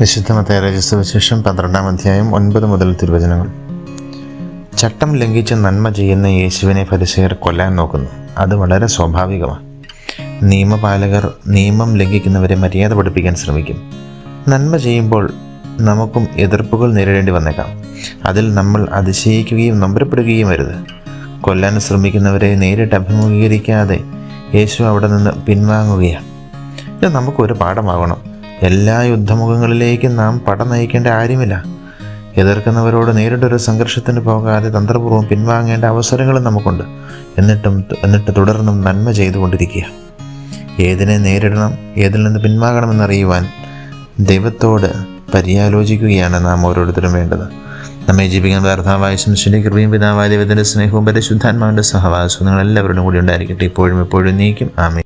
വിശുദ്ധമത്തെ രജസ്വവിശേഷം പന്ത്രണ്ടാം അധ്യായം ഒൻപത് മുതൽ തിരുവചനങ്ങൾ. ചട്ടം ലംഘിച്ച് നന്മ ചെയ്യുന്ന യേശുവിനെ പരിസയർ കൊല്ലാൻ നോക്കുന്നു. അത് വളരെ സ്വാഭാവികമാണ്. നിയമപാലകർ നിയമം ലംഘിക്കുന്നവരെ മര്യാദ പഠിപ്പിക്കാൻ ശ്രമിക്കും. നന്മ ചെയ്യുമ്പോൾ നമുക്കും എതിർപ്പുകൾ നേരിടേണ്ടി വന്നേക്കാം. അതിൽ നമ്മൾ അതിശയിക്കുകയും നമ്പരപ്പെടുകയും വരുത് കൊല്ലാൻ ശ്രമിക്കുന്നവരെ നേരിട്ട് അഭിമുഖീകരിക്കാതെ യേശു അവിടെ നിന്ന് പിൻവാങ്ങുകയാണ്. ഇത് നമുക്കൊരു പാഠമാകണം. എല്ലാ യുദ്ധമുഖങ്ങളിലേക്കും നാം പട നയിക്കേണ്ട ആരുമില്ല. എതിർക്കുന്നവരോട് നേരിട്ടൊരു സംഘർഷത്തിന് പോകാതെ തന്ത്രപൂർവം പിൻവാങ്ങേണ്ട അവസരങ്ങളും നമുക്കുണ്ട്. എന്നിട്ടും എന്നിട്ട് തുടർന്നും നന്മ ചെയ്തുകൊണ്ടിരിക്കുക. ഏതിനെ നേരിടണം ഏതിൽ നിന്ന് പിൻവാങ്ങണമെന്നറിയുവാൻ ദൈവത്തോട് പര്യാലോചിക്കുകയാണ് നാം ഓരോരുത്തരും വേണ്ടത്. നമ്മെ ജീവിക്കാൻ പ്രാർത്ഥനാവായ ശംശിന്റെ കൃപയും പിതാവായ ദൈവത്തിന്റെ സ്നേഹവും പരിശുദ്ധാത്മാവിന്റെ സഹവാസവും നിങ്ങൾ എല്ലാവരോടും കൂടി ഉണ്ടായിരിക്കട്ടെ. ഇപ്പോഴും എപ്പോഴും നീക്കും. ആമേ